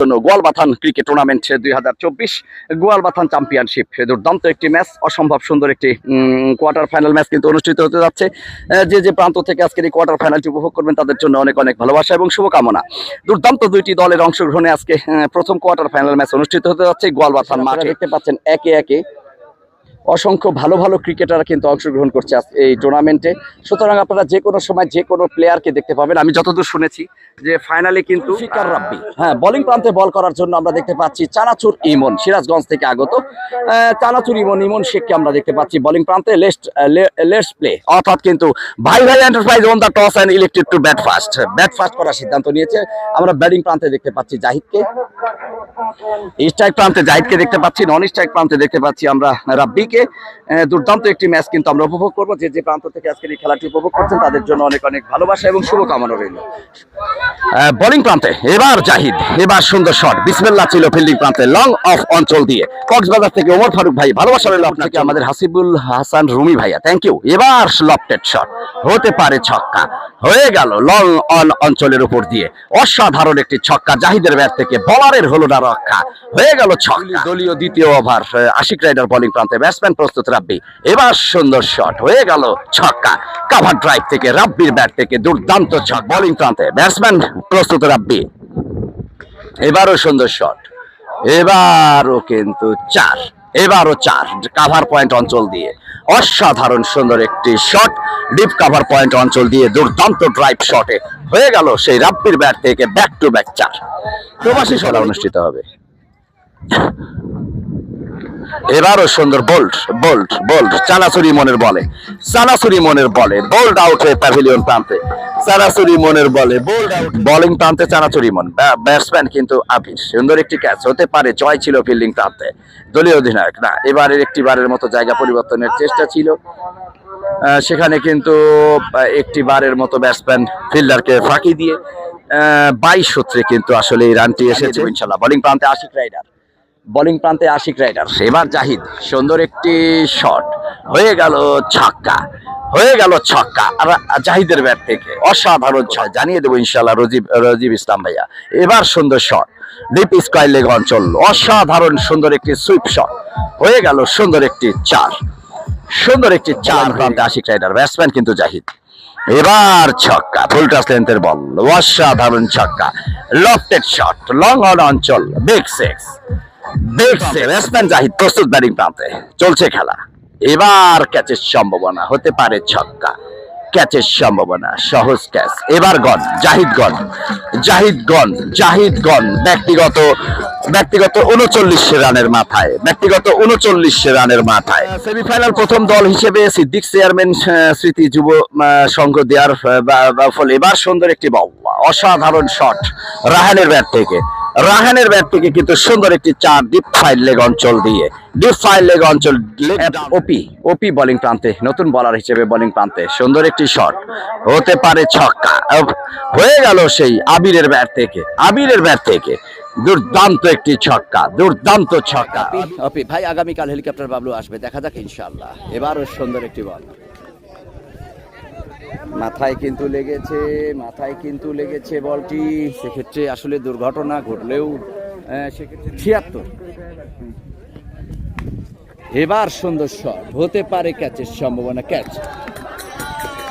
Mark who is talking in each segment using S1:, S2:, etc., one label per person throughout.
S1: জন্য Goalbathan cricket tournament দুই হাজার চব্বিশ গোয়ালবাথান চ্যাম্পিয়নশিপ দুর্দান্ত একটি ম্যাচ অসম্ভব সুন্দর একটি কোয়ার্টার ফাইনাল ম্যাচ কিন্তু অনুষ্ঠিত হতে যাচ্ছে। যে যে প্রান্ত থেকে আজকের এই কোয়ার্টার ফাইনালটি উপভোগ করবেন তাদের জন্য অনেক অনেক ভালোবাসা এবং শুভকামনা। দুর্দান্ত দুইটি দলের অংশগ্রহণে আজকে প্রথম কোয়ার্টার ফাইনাল ম্যাচ অনুষ্ঠিত হতে যাচ্ছে। গোয়ালবাথান মাঠে দেখতে পাচ্ছেন একে একে। অসংখ্য ভালো ভালো ক্রিকেটাররা কিন্তু অংশগ্রহণ করছে এই টুর্নামেন্টে সুতরাং আপনারা যে কোনো সময় যে কোনো প্লেয়ারকে দেখতে পাবেন। আমি যতদূর শুনেছি যে ফাইনালে কিন্তু ফিকার রাব্বি। হ্যাঁ বোলিং প্রান্তে বল করার জন্য আমরা দেখতে পাচ্ছি চানাচুর ইমন সিরাজগঞ্জ থেকে আগত। চানাচুর ইমন ইমন শেখকে আমরা দেখতে পাচ্ছি বোলিং প্রান্তে। লেস্ট লেস্ট প্লে অর্থাৎ কিন্তু ভাই ভাই Enterprise won the toss and elected to bat first bat first করার সিদ্ধান্ত নিয়েছে। আমরা ব্যাটিং প্রান্তে দেখতে পাচ্ছি জাহিদকে। স্ট্রাইক প্রান্তে জাহিদকে দেখতে পাচ্ছি। নন স্ট্রাইক প্রান্তে দেখতে পাচ্ছি আমরা রাব্বিকে। আহ, দুর্দান্ত একটি ম্যাচ কিন্তু আমরা উপভোগ করব। যে যে প্রান্ত থেকে আজকের এই খেলাটি উপভোগ করছেন তাদের জন্য অনেক অনেক ভালোবাসা এবং শুভকামনা রইল। বোলিং প্রান্তে এবার জাহিদ এবার সুন্দর শট। বিসমিল্লাহ ছিল ফিল্ডিং প্রান্তে লং অফ অঞ্চল দিয়ে। কক্সবাজার থেকে ওমর ফারুক ভাই ভালোবাসা রইল আপনাকে আমাদের হাসিবুল হাসান রুমি ভাইয়া থ্যাংক ইউ এবার লফটেড শট হতে পারে ছক্কা। হয়ে গেল লং অন অঞ্চলের উপর দিয়ে। অসাধারণ একটি ছক্কা জাহিদের ব্যাট থেকে বলারের হলো না রক্ষা। হয়ে গেল ছক্কা। দলীয় দ্বিতীয় ওভার আশিক রাইডার বোলিং প্রান্তে ব্যাটসম্যান প্রস্তুত রাব্বি। এবার সুন্দর শট হয়ে গেল ছক্কা। কাভার ড্রাইভ থেকে রাব্বির ব্যাট থেকে দুর্দান্ত ছক বোলিং প্রান্তে ব্যাটসম্যান প্রস্তুত রাব্বি। এবারও সুন্দর শট এবারও কিন্তু চার। এবারও চার কাভার পয়েন্ট অঞ্চল দিয়ে। অসাধারণ সুন্দর একটি শট ডিপ কাভার পয়েন্ট অঞ্চল দিয়ে দুর্দান্ত ড্রাইভ শটে হয়ে গেল সেই রাব্বির ব্যাট থেকে ব্যাক টু ব্যাক চার। প্রবাসী সভা অনুষ্ঠিত হবে। এবারও সুন্দর বোল্ট বোল্ট বোল্ট চানাচুরি মনের বলে, চানাচুরি মনের বলে বোল্ড আউট হয়ে প্যাভিলিয়ন প্রান্তে, চানাচুরি মনের বলে বোল্ড আউট বোলিং প্রান্তে চানাচুরি মন। ব্যাটসম্যান কিন্তু আবির, সুন্দর একটি ক্যাচ হতে পারে, জয় ছিল ফিল্ডিং প্রান্তে। দলীয় অধিনায়ক, না, এবারের একটি বারের মতো জায়গা পরিবর্তনের চেষ্টা ছিল। সেখানে কিন্তু একটি বারের মতো ব্যাটসম্যান ফিল্ডারকে ফাঁকি দিয়ে বাইশ সূত্রে কিন্তু আসলে এই রানটি এসেছে। ইনশাল্লাহ বোলিং প্রান্তে আশিক রাইডার। বোলিং প্রান্তে আশিক রাইডার। এবার জাহিদ সুন্দর একটি শট। হয়ে গেল ছক্কা হয়ে গেল ছক্কা। আর জাহিদের ব্যাট থেকে অসাধারণ ছয় জানিয়ে দেবো ইনশাল্লাহ রজিব রজিব ইসলাম ভাইয়া। এবার সুন্দর শট ডিপ স্কোয়ার লেগ অঞ্চল অসাধারণ সুন্দর একটি সুইপ শট। হয়ে গেল সুন্দর একটি চার সুন্দর একটি চার প্রান্তে আশিক রাইডার ব্যাটসম্যান কিন্তু জাহিদ। এবার ছক্কা ফুল টাস লেন্থের বল অসাধারণ ছক্কা। লফটেড শট লং অন অঞ্চল big six. Six batsman Zahid প্রস্তুত ব্যাটিং প্রান্তে। চলছে খেলা। এবার ক্যাচের সম্ভাবনা, হতে পারে ছক্কা। ক্যাচের সম্ভাবনা, সহজ ক্যাচ। এবার gone Zahid gone Zahid gone Zahid gone ব্যক্তিগত ব্যক্তিগত উনচল্লিশ রানের মাথায়। ব্যক্তিগত উনচল্লিশ রানের মাথায়। সেমিফাইনাল প্রথম দল হিসেবে সিদ্দিক চেয়ারম্যান স্মৃতি যুব সংঘ দেওয়ার ফলে এবার সুন্দর একটি বল। অসাধারণ শট রাহানের ব্যাট থেকে। রাহানের ব্যাট থেকে কিন্তু সুন্দর একটি চার ডিপ ফাইল লেগ অঞ্চল দিয়ে। ডিপ ফাইল লেগ অঞ্চল ওপি ওপি বোলিং প্রান্তে নতুন বলার হিসেবে বোলিং প্রান্তে। সুন্দর একটি শট হতে পারে ছক্কা। হয়ে গেল সেই আবিরের ব্যাট থেকে। আবিরের ব্যাট থেকে। দুর্দান্ত একটি ছক্কা। দুর্দান্ত ছক্কা।
S2: অপি ভাই আগামীকাল হেলিকপ্টার বাবলু আসবে। দেখা যাক ইনশাআল্লাহ। এবারও সুন্দর একটি বল মাথায় কিন্তু লেগেছে, মাথায় কিন্তু লেগেছে বলটি। সেক্ষেত্রে আসলে দুর্ঘটনা ঘটলেও সেক্ষেত্রে ছিয়াত্তর। এবার সুন্দর শট, হতে পারে ক্যাচের সম্ভাবনা, ক্যাচ।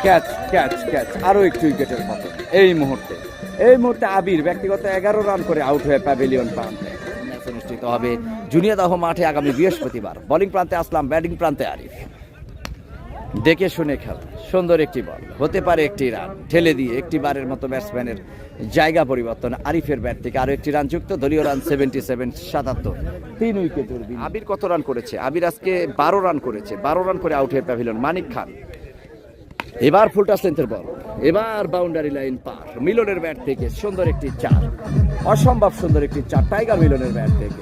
S2: ক্যাচ ক্যাচ ক্যাচ আরও একটু উইকেটের মতো। এই মুহূর্তে এই মুহূর্তে আবির ব্যক্তিগত এগারো রান করে আউট হয়ে প্যাভিলিয়ন প্রান্তে অনুষ্ঠিত হবে জুনিয়র দাহ মাঠে আগামী বৃহস্পতিবার। বোলিং প্রান্তে আসলাম ব্যাটিং প্রান্তে আরিফ। দেখে শুনে খেলা। সুন্দর একটি বল। হতে পারে একটি রান। ঠেলে দিয়ে একটি বারের মতো ব্যাটসম্যানের জায়গা পরিবর্তন। আরিফের ব্যাট থেকে আরও একটি রান যুক্ত দলীয় রান সেভেন্টি সেভেন সাতাত্তর। তিন উইকেটের। আবির কত রান করেছে? আবির আজকে বারো রান করেছে। বারো রান করে আউট হয়ে প্যাভিলিয়ন মানিক খান। এবার ফুলটা সেন্টার বল এবার বাউন্ডারি লাইন পার। মিলনের ব্যাট থেকে সুন্দর একটি চার। অসম্ভব সুন্দর একটি চার। টাইগার মিলনের ব্যাট থেকে।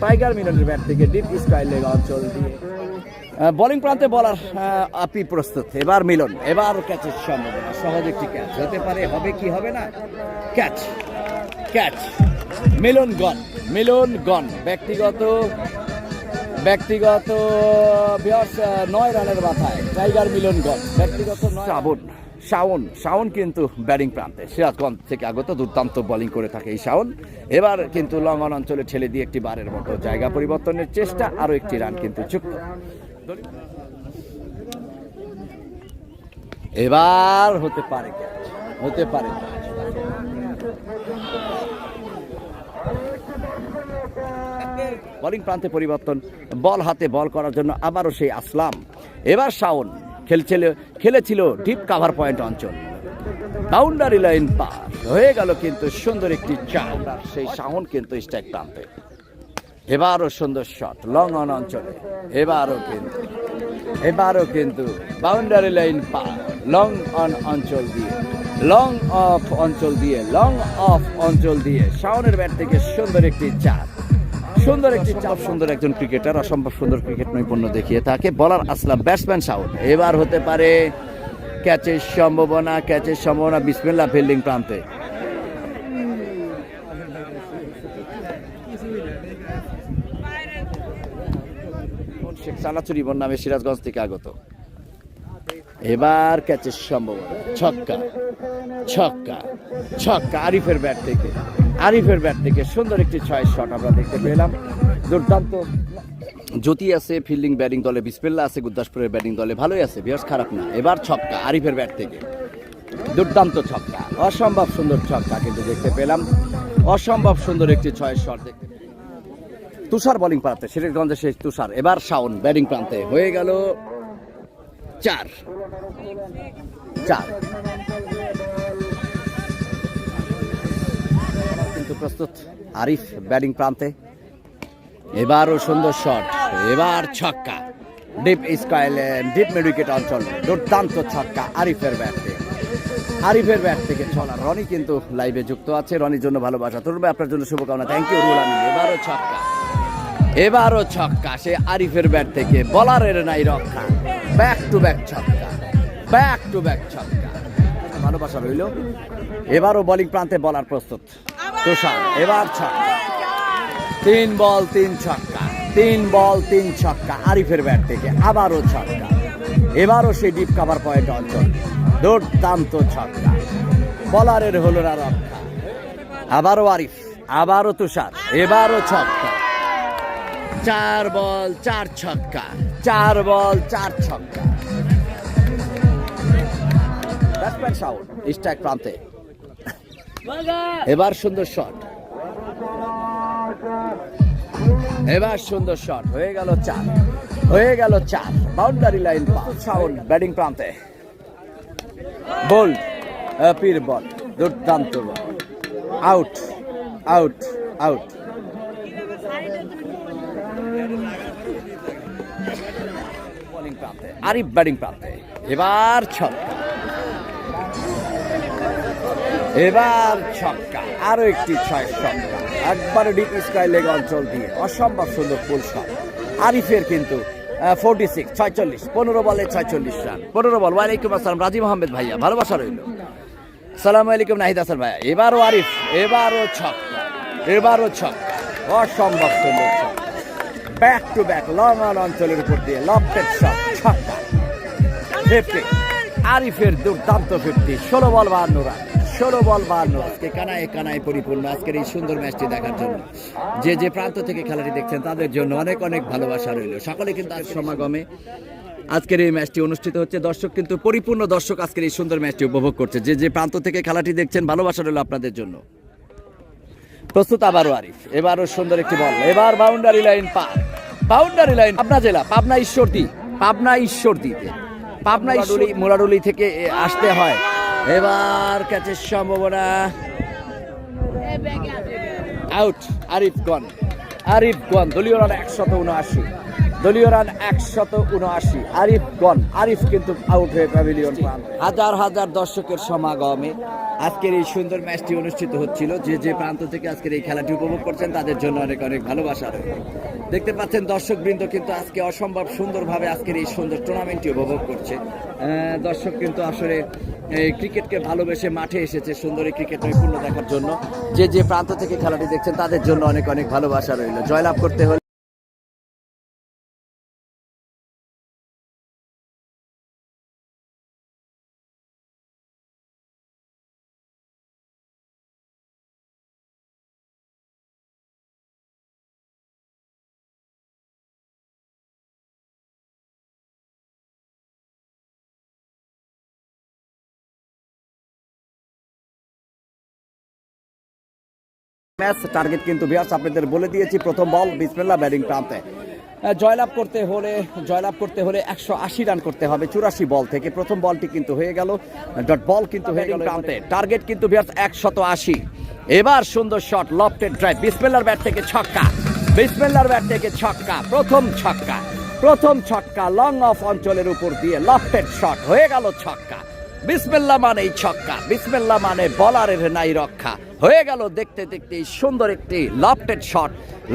S2: টাইগার মিলনের ব্যাট থেকে ডিপ স্কাই লেগ অঞ্চল দিয়ে বোলিং প্রান্তে বলার আপি প্রস্তুত। এবার মিলন, এবার ক্যাচের সম্ভাবনা। সহজ একটি ক্যাচ হতে পারে, হবে কি, হবে না? Catch catch Milon gone Milon gone ব্যক্তিগত ব্যক্তিগত নয় রানের মাথায়। টাইগার মিলন গন ব্যক্তিগত শ্রাবণ
S1: শাওন শাওন কিন্তু ব্যাটিং প্রান্তে। সিরাজগঞ্জ থেকে আগত দুর্দান্ত বোলিং করে থাকে এই শাওন। এবার কিন্তু লং অন অঞ্চলে ঠেলে দিয়ে একটি বারের মতো জায়গা পরিবর্তনের চেষ্টা, আরও একটি রান কিন্তু যুক্ত এবার হতে পারে হতে পারে। বোলিং প্রান্তে পরিবর্তন, বল হাতে বল করার জন্য আবারও সেই আসলাম। এবার শাওন খেলছিল, খেলেছিল ডিপ কাভার পয়েন্ট অঞ্চল। বাউন্ডারি লাইন পার হয়ে গেল কিন্তু সুন্দর একটি আর সেই শাওন কিন্তু স্ট্রাইক প্রান্তে। এবারও সুন্দর শট লং অন অঞ্চলে। এবারও কিন্তু এবারও কিন্তু বাউন্ডারি লাইন পার। লং অন অঞ্চল দিয়ে লং অফ অঞ্চল দিয়ে লং অফ অঞ্চল দিয়ে। শাওনের ব্যাট থেকে সুন্দর একটি চাপ সুন্দর একটি চাপ সুন্দর একজন ক্রিকেটার অসম্ভব সুন্দর ক্রিকেট নৈপুণ্য দেখিয়ে তাকে বলার আসলাম ব্যাটসম্যান শাওন এবার হতে পারে ক্যাচের সম্ভাবনা ক্যাচের সম্ভাবনা বিসমিল্লা ফিল্ডিং প্রান্তে। সানাচুরি বোন নামে সিরাজগঞ্জ থেকে আগত। এবার ক্যাচের সম্ভাবনা। ছক্কা। ছক্কা। ছক্কা। আরিফের ব্যাট থেকে। আরিফের ব্যাট থেকে সুন্দর একটি ছয় শট আমরা দেখতে পেলাম। দুর্দান্ত। জ্যোতি আছে ফিল্ডিং ব্যাটিং দলে বিসপেল্লা আছে, গুরদাসপুরের ব্যাটিং দলে ভালোই আছে বেশ খারাপ না। এবার ছক্কা, আরিফের ব্যাট থেকে। দুর্দান্ত ছক্কা। অসম্ভব সুন্দর ছক্কা কিন্তু দেখতে পেলাম। অসম্ভব সুন্দর একটি ছয় শট দেখতে। তুষার বোলিং প্রান্তে সিরাজগঞ্জে শেষ তুষার। এবার শাওন ব্যাটিং প্রান্তে হয়ে গেল চার। চার। কিন্তু প্রস্তুত আরিফ ব্যাটিং প্রান্তে। এবারও সুন্দর শট এবার ছক্কা। ডিপ স্কোয়ার ডিপ মিড অঞ্চল, দুর্দান্ত ছক্কা আরিফের ব্যাট থেকে। আরিফের ব্যাট থেকে ছলা রনি কিন্তু লাইভে যুক্ত আছে। রনির জন্য ভালোবাসা। তরুণ আপনার জন্য শুভকামনা। Thank you Ruhul Amin. এবারও ছক্কা। এবারও ছক্কা সে আরিফের ব্যাট থেকে বলারের নাই রক্ষা। ব্যাক টু ব্যাক ছক্কা ব্যাক টু ব্যাক ছক্কা। ভালোবাসা রইল। এবারও বোলিং প্রান্তে বলার প্রস্তুত। তুষার এবার ছক্কা। তিন বল তিন ছক্কা তিন বল তিন ছক্কা আরিফের ব্যাট থেকে আবারও ছক্কা। এবারও সেই ডিপ কাভার পয়েন্ট অঞ্চল। দুর্দান্ত ছক্কা। বলারের হলো না রক্ষা। আবারও আরিফ আবারও তুষার এবারও ছক্কা। চার বল, চার ছক্কা। চার বল, চার ছক্কা। ব্যাটসম্যান শাউট স্ট্রাইক প্রান্তে এবার সুন্দর শট এবার সুন্দর শট হয়ে গেল চার। হয়ে গেল চার বাউন্ডারি লাইন শাউন ব্যাটিং প্রান্তে বোল্ড হ্যাপির বল দুর্দান্ত ball out out out Arif batting প্রান্তে এবার ছক্কা। এবার ছক্কা। আরও একটি ছয় ছক্কা। একবারে ডিপ স্কাই লেগ অঞ্চল দিয়ে অসম্ভব সুন্দর ফুল শট আরিফের কিন্তু ফোর্টি সিক্স ছয়চল্লিশ, পনেরো বলে ছয়চল্লিশ রান। পনেরো বল। ওয়ালাইকুম আসসালাম রাজিম আহমেদ ভাইয়া, ভালোবাসা রইল। সালাম আলাইকুম, নাহিদ হাসান ভাইয়া। এবারও আরিফ, এবারও ছক্কা। এবারও ছক্কা। অসম্ভব সুন্দর back to back long on অঞ্চলের উপর দিয়ে লফটেড শট ছক্কা ফিফটি আরিফের দুর্দান্ত ফিফটি ষোলো বল বাহান্ন রান, ষোলো বল বাহান্ন আজকে কানায় কানায় পরিপূর্ণ আজকের এই সুন্দর ম্যাচটি দেখার জন্য। যে যে প্রান্ত থেকে খেলাটি দেখছেন, তাদের জন্য অনেক অনেক ভালোবাসা রইল। সকলে কিন্তু আজ সমাগমে আজকের এই ম্যাচটি অনুষ্ঠিত হচ্ছে। দর্শক কিন্তু পরিপূর্ণ দর্শক আজকের এই সুন্দর ম্যাচটি উপভোগ করছে। যে যে প্রান্ত থেকে খেলাটি দেখছেন, ভালোবাসা রইল আপনাদের জন্য। প্রস্তুত আবারও আরিফ, এবারও সুন্দর একটি বল। এবার বাউন্ডারি লাইন পার। বাউন্ডারি লাইন পাবনা জেলা, পাবনা ঈশ্বরদী। পাবনা ঈশ্বরদীতে। পাবনা ঈশ্বরী মোরাডুলি থেকে এ, আসতে হয়। এবার ক্যাচের সম্ভাবনা। Out Arif gone. Arif gone দলীয় রান একশত উনআশি। দলীয় রান একশত উনআশি। আরিফ গন আরিফ কিন্তু আউট হয়ে প্যাভিলিয়ন পান। হাজার হাজার দর্শকের সমাগমে আজকের এই সুন্দর ম্যাচটি অনুষ্ঠিত হচ্ছিল। যে যে প্রান্ত থেকে আজকের এই খেলাটি উপভোগ করছেন, তাদের জন্য অনেক অনেক ভালোবাসা রইল। দেখতে পাচ্ছেন দর্শক বৃন্দ কিন্তু আজকে অসম্ভব সুন্দরভাবে আজকের এই সুন্দর টুর্নামেন্টটি উপভোগ করছে। দর্শক কিন্তু আসলে ক্রিকেটকে ভালোবেসে মাঠে এসেছে সুন্দর এই ক্রিকেট নৈপুণ্য দেখার জন্য। যে যে প্রান্ত থেকে খেলাটি দেখছেন, তাদের জন্য অনেক অনেক ভালোবাসা রইল। জয়লাভ করতে হলে ম্যাচ টার্গেট কিন্তু বিয়ার্স আপনাদের বলে দিয়েছি প্রথম বল বিসমিল্লা ব্যাটিং প্রান্তে। জয়লাভ করতে হলে জয়লাভ করতে হলে একশো আশি রান করতে হবে চুরাশি বল থেকে। প্রথম বলটি কিন্তু হয়ে গেল ডট বল কিন্তু হয়ে গেল প্রান্তে। টার্গেট কিন্তু বিয়ার্স একশত আশি। এবার সুন্দর শট লফটেড ড্রাইভ বিসমিল্লার ব্যাট থেকে ছক্কা। বিসমিল্লার ব্যাট থেকে ছক্কা প্রথম ছক্কা। প্রথম ছক্কা লং অফ অঞ্চলের উপর দিয়ে লফটেড শট হয়ে গেল ছক্কা। বিসমিল্লা মানে ছক্কা, বিসমেল্লা মানে বলারের নাই রক্ষা। হয়ে গেল দেখতে দেখতে সুন্দর একটি লফটেড শট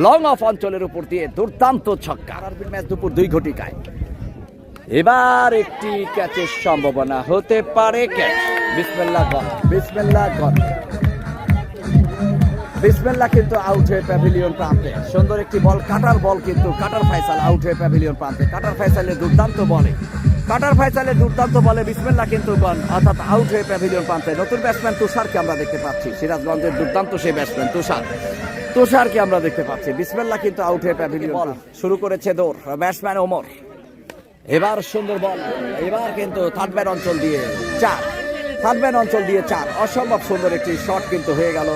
S1: লং অফ অঞ্চলের উপর দিয়ে দুর্দান্ত ছক্কা। ম্যাচ দুপুর দুই ঘটিকায়। এবার একটি ক্যাচের সম্ভাবনা হতে পারে ক্যাচ বিসমিল্লা গন বিসমিল্লা গন বিসমিল্লা কিন্তু আউট হয়ে প্যাভিলিয়ন প্রান্তে সুন্দর একটি বল কাটার বল কিন্তু কাটার ফাইসাল আউট হয়ে প্যাভিলিয়ন প্রান্তে কাটার ফাইসালের দুর্দান্ত বলে কাটার ফাইসালের দুর্দান্ত বলে বিসমেল্লা কিন্তু অর্থাৎ আউট হয়ে প্যাভিলিয়ন প্রান্তে নতুন ব্যাটসম্যান তুষারকে আমরা দেখতে পাচ্ছি। সিরাজগঞ্জের দুর্দান্ত সেই ব্যাটসম্যান তুষার। তুষারকে আমরা দেখতে পাচ্ছি। বিসমেল্লা কিন্তু আউট হয়ে প্যাভিলিয়ন বল শুরু করেছে দৌড়। ব্যাটসম্যান ওমর। এবার সুন্দর বল এবার কিন্তু থার্ডম্যান অঞ্চল দিয়ে চার। থার্ডম্যান অঞ্চল দিয়ে চার। অসম্ভব সুন্দর একটি শট কিন্তু হয়ে গেল।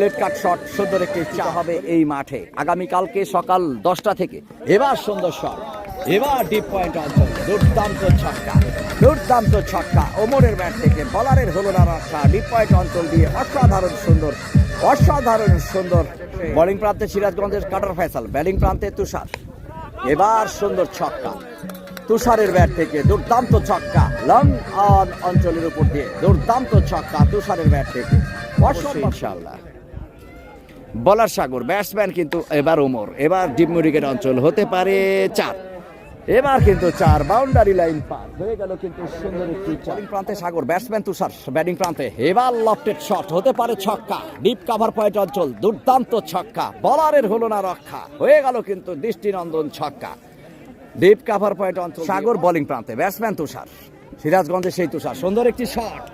S1: লেট কাট শট সুন্দর একটি চা হবে এই মাঠে। আগামীকালকে সকাল দশটা থেকে। এবার সুন্দর শট এবার ডিপ পয়েন্ট অঞ্চল। দুর্দান্ত ছক্কা। দুর্দান্ত ছক্কা। ওমরের ব্যাট থেকে বলারের হলো না রক্ষা ডিপ পয়েন্ট অঞ্চল দিয়ে অসাধারণ সুন্দর অসাধারণ সুন্দর বোলিং প্রান্তে সিরাজগঞ্জের কাটার ফয়সাল ব্যাটিং প্রান্তে তুষার। এবার সুন্দর ছক্কা। তুষারের ব্যাট থেকে দুর্দান্ত ছক্কা। লং অন অঞ্চলের উপর দিয়ে দুর্দান্ত ছক্কা তুষারের ব্যাট থেকে। অবশ্যই ইনশাআল্লাহ। বলার সাগর ব্যাটসম্যান কিন্তু এবার ওমর। এবার ডিপ অঞ্চল হতে পারে চার। এবার কিন্তু চার বাউন্ডারি লাইন পার। হয়ে গেল কিন্তু সুন্দর একটি চার। প্রান্তে সাগর ব্যাটসম্যান তুষার ব্যাটিং প্রান্তে। এবার লফটেড শট হতে পারে ছক্কা। ডিপ কাভার পয়েন্ট অঞ্চল দুর্দান্ত ছক্কা। বলারের হলো না রক্ষা। হয়ে গেল কিন্তু দৃষ্টিনন্দন ছক্কা। ডিপ কাভার পয়েন্ট অঞ্চল সাগর বোলিং প্রান্তে ব্যাটসম্যান তুষার। সিরাজগঞ্জে সেই তুষার সুন্দর একটি শট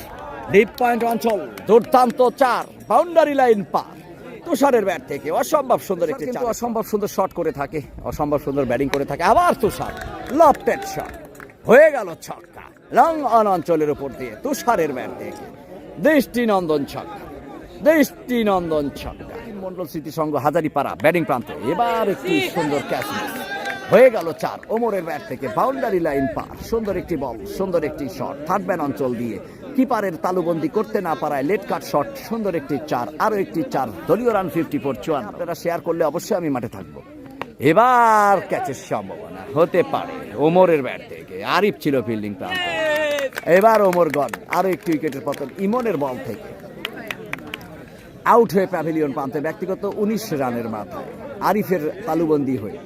S1: ডিপ পয়েন্ট অঞ্চল দুর্দান্ত চার বাউন্ডারি লাইন পার। তুষারের ব্যাট থেকে। অসম্ভব সুন্দর একটি কিন্তু অসম্ভব সুন্দর শট করে থাকে অসম্ভব সুন্দর ব্যাটিং করে থাকে। আবার তুষার লফটেড শট হয়ে গেল ছক্কা। লং অন অঞ্চলের উপর দিয়ে তুষারের ব্যাট থেকে। দৃষ্টিনন্দন ছক্কা দৃষ্টিনন্দন ছক্কা। মন্ডল স্মৃতি সংঘ হাজারিপাড়া ব্যাটিং প্রান্তে এবার একটি সুন্দর ক্যাচ হয়ে গেল চার। ওমরের ব্যাট থেকে বাউন্ডারি লাইন পার। সুন্দর একটি বল সুন্দর একটি শট থার্ড ম্যান অঞ্চল দিয়ে। কিপারের তালুবন্দি করতে না পারায় লেট কাট শট, সুন্দর একটি চার আরও একটি চার, দলীয় রান ফিফটি ফোর চুয়ান্ন। আপনারা শেয়ার করলে অবশ্যই আমি মাঠে থাকব। এবার ক্যাচের সম্ভাবনা হতে পারে ওমরের ব্যাট থেকে। আরিফ ছিল ফিল্ডিং প্রান্তে। এবার ওমর গন আরও একটি উইকেটের পতন, ইমনের বল থেকে। আউট হয়ে প্যাভিলিয়ন প্রান্তে ব্যক্তিগত উনিশ রানের মাথায়। আরিফের তালুবন্দি হয়ে।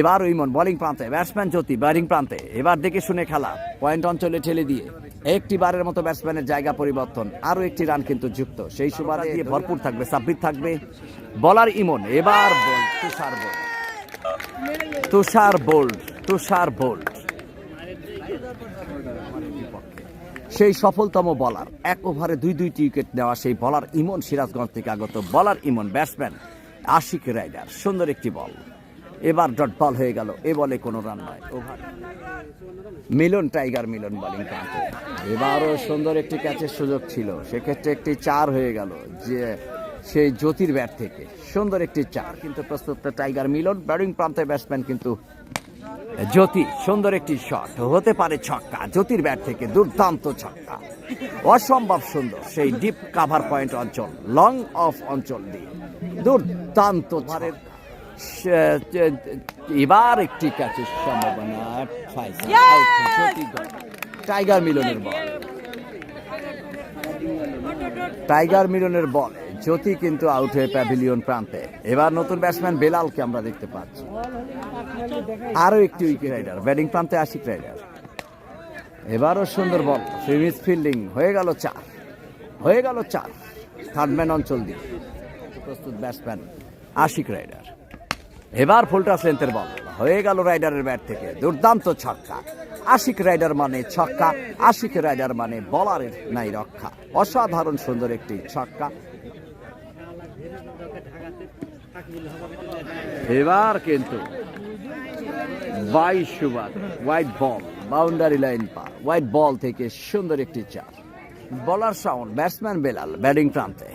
S1: এবার ইমন বোলিং প্রান্তে ব্যাটসম্যান জ্যোতি ব্যাটিং প্রান্তে। এবার দেখে শুনে খেলা। পয়েন্ট অঞ্চলে ঠেলে দিয়ে। একটি বারের মতো ব্যাটসম্যানের জায়গা পরিবর্তন আরও একটি রান কিন্তু যুক্ত। সেই সুবাদে দিয়ে ভরপুর থাকবে সাব্বির থাকবে। বলার ইমন এবার ball Tushar bowled Tushar bowled Tushar bowled সেই সফলতম বলার এক ওভারে দুই দুইটি উইকেট নেওয়া সেই বলার ইমন সিরাজগঞ্জ থেকে আগত বলার ইমন ব্যাটসম্যান আশিক রাইডার সুন্দর একটি বল এবার ডট বল হয়ে গেল। এ বলে কোনো রান নয় over Milan tiger, Milan bowling প্রান্তে এবারও সুন্দর একটি ক্যাচের সুযোগ ছিল। সেক্ষেত্রে একটি চার হয়ে গেল যে সেই জ্যোতির ব্যাট থেকে। সুন্দর একটি চার, কিন্তু প্রস্তুত টাইগার, মিলন ব্যাটিং প্রান্তে ব্যাটসম্যান কিন্তু জ্যোতি। সুন্দর একটি শট হতে পারে ছক্কা, জ্যোতির ব্যাট থেকে দুর্দান্ত ছক্কা। অসম্ভব সুন্দর, সেই ডিপ কাভার পয়েন্ট অঞ্চল লং অফ অঞ্চল দিয়ে। দুর্দান্ত ধারের এবার একটি ক্যাচের সম্ভাবনা টাইগার মিলনের বল টাইগার মিলনের বল জ্যোতি কিন্তু আউট হয়ে প্যাভিলিয়ন প্রান্তে। এবার নতুন ব্যাটসম্যান বেলালকে আমরা দেখতে পাচ্ছি। আরও একটি উইকেট রাইডার ব্যাটিং প্রান্তে আশিক রাইডার এবারও সুন্দর বল ফিমিস ফিল্ডিং হয়ে গেল চার। হয়ে গেল চার। থার্ডম্যান অঞ্চল দিয়ে। প্রস্তুত ব্যাটসম্যান আশিক রাইডার এবার ফুলটাস লেন্থের বল। হয়ে গেল রাইডারের ব্যাট থেকে। দুর্দান্ত ছক্কা। আশিক রাইডার মানে ছক্কা। আশিক রাইডার মানে বলারের নাই রক্ষা। অসাধারণ সুন্দর একটি ছক্কা। এবার কিন্তু বাইশ সুবাদ হোয়াইট বল বাউন্ডারি লাইন পার। হোয়াইট বল থেকে সুন্দর একটি চার। বলার সাউন্ড ব্যাটসম্যান বেলাল ব্যাটিং প্রান্তে।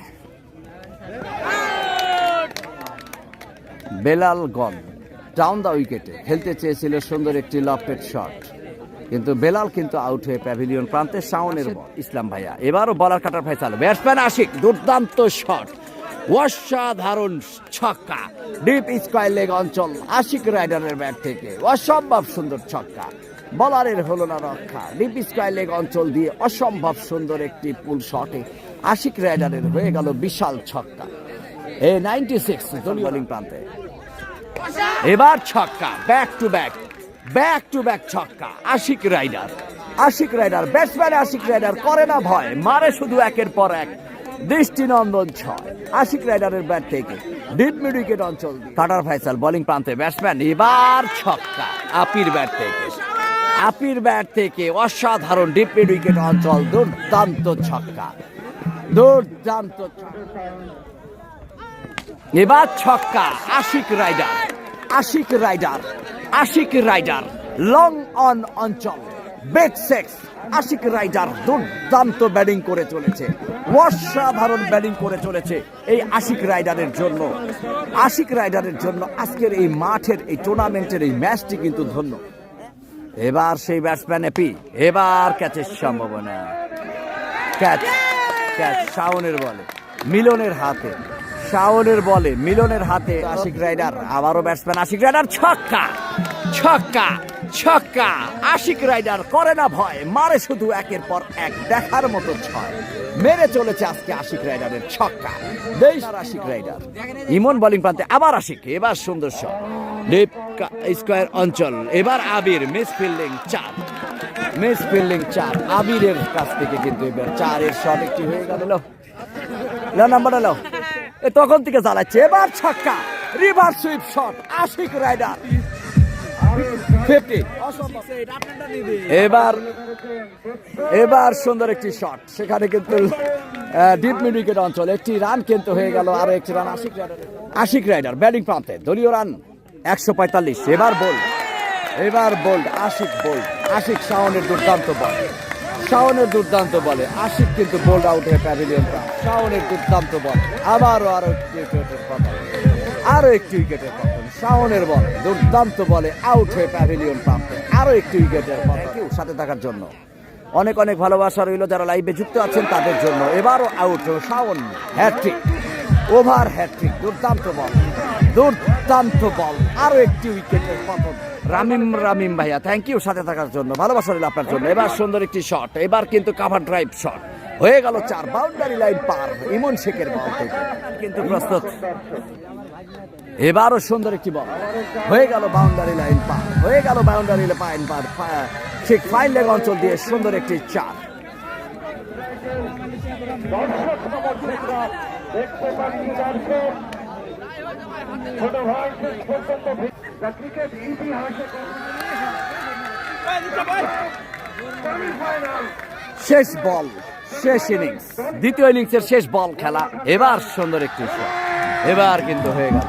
S1: বেলাল গন ডাউন দ্য উইকেটে খেলতে চেয়েছিল সুন্দর একটি লফটেড শট কিন্তু বেলাল কিন্তু আউট হয়ে প্যাভিলিয়ন প্রান্তে শাওনের ইসলাম ভাইয়া এবারও বলার কাটার ফেসাল ব্যাটসম্যান আশিক দুর্দান্ত শট অসাধারণ ছক্কা। ডিপ স্কোয়ার লেগ অঞ্চল আশিক রাইডারের ব্যাট থেকে। অসম্ভব সুন্দর ছক্কা। বলারের হলো না রক্ষা। ডিপ স্কোয়ার লেগ অঞ্চল দিয়ে অসম্ভব সুন্দর একটি পুল শটে আশিক রাইডারের হয়ে গেল বিশাল ছক্কা। এ নাইনটি সিক্স বোলিং প্রান্তে। এবার ছক্কা back to back back to back ছক্কা, Ashik rider. Ashik rider batsman Ashik rider, করে না ভয়, মারে শুধু একের পর এক, দৃষ্টিনন্দন ছয়। আশিক রাইডারের ব্যাট থেকে ডিপ মিড উইকেট অঞ্চল। কাটার ফাইসাল বোলিং প্রান্তে ব্যাটসম্যান এবার ছক্কা, আপির ব্যাট থেকে। আপির ব্যাট থেকে অসাধারণ ডিপ মিড উইকেট অঞ্চল, দুর্দান্ত ছক্কা। দুর্দান্ত ছক্কা। এবার ছক্কা, Ashik rider Ashik rider Ashik rider, long on অঞ্চল বেট সেক্স, আশিক রাইডার দুর্দান্ত ব্যাটিং করে চলেছে, অসাধারণ ব্যাটিং করে চলেছে এই আশিক রাইডারের জন্য। আশিক রাইডারের জন্য আজকের এই মাঠের, এই টুর্নামেন্টের এই ম্যাচটি কিন্তু ধন্য। এবার সেই ব্যাটসম্যান এপি এবার ক্যাচের সম্ভাবনা। ক্যাচ ক্যাচ শাওনের বলে, মিলনের হাতে। শাওনের বলে, মিলনের হাতে আশিক রাইডার, আবারও ব্যাটসম্যান আশিক রাইডার, ছক্কা ছক্কা ছক্কা, আশিক রাইডার করে না ভয়, মারে শুধু একের পর এক, দেখার মতো ছয়। মেরে চলেছে আজকে আশিক রাইডারের ছক্কা। দেশ আশিক রাইডার। ইমন বোলিং প্রান্তে আবার আশিক, এবার সুন্দর শট ডিপ স্কোয়ার অঞ্চল, এবার আবির মিস ফিল্ডিং চার। মিস ফিল্ডিং চার, আবিরের কাছ থেকে কিন্তু এবার চারের শট একটি হয়ে গেল। Number low. তখন থেকে চালাচ্ছে এবার ছক্কা। Reverse sweep shot Ashik rider এবার এবার সুন্দর একটি শট সেখানে কিন্তু ডিপ মিড উইকেট অঞ্চল। একটি রান কিন্তু হয়ে গেল, আরও একটি run Ashik rider Ashik rider batting প্রান্তে দলীয় রান একশো পঁয়তাল্লিশ। এবার বোল্ড এবার বোল্ড আশিক বোল্ড আশিক শাওনের দুর্দান্ত বল শাওনের দুর্দান্ত বলে, আশিক কিন্তু বোল্ড আউট হয়ে প্যাভিলিয়ন শাওনের দুর্দান্ত বল। আবারও আরও একটি উইকেটের পতন আরও একটি উইকেটের পতন শাওনের বল, দুর্দান্ত বলে আউট হয়ে প্যাভিলিয়ন প্রান্তে আরও একটি উইকেটের পতন কেউ সাথে থাকার জন্য। অনেক অনেক ভালোবাসা রইল যারা লাইভে যুক্ত আছেন তাদের জন্য। এবারও out Shaon. Hat-trick over hat-trick দুর্দান্ত বল দুর্দান্ত বল আরও একটি উইকেটের পতন। রামিম রামিম ভাইয়া থ্যাংক ইউ সাথে থাকার জন্য, ভালোবাসা রইল আপনার জন্য। এবার সুন্দর একটি শট এবার কিন্তু কাভার ড্রাইভ শট হয়ে গেল চার বাউন্ডারি লাইন পার, ইমন শেখের বল থেকে। কিন্তু প্রস্তুত। এবারও সুন্দর একটি বল হয়ে গেল বাউন্ডারি লাইন পার, হয়ে গেল বাউন্ডারি লাইন পার ঠিক ফাইন লেগ অঞ্চল দিয়ে সুন্দর একটি চার।
S3: দেখতে পাচ্ছি ছোট ভাই শেষ পর্যন্ত ক্রিকেট ইতিহাসে
S1: শেষ বল, শেষ ইনিংস দ্বিতীয় ইনিংসের শেষ বল খেলা। এবার সুন্দর একটি এবার কিন্তু হয়ে গেল।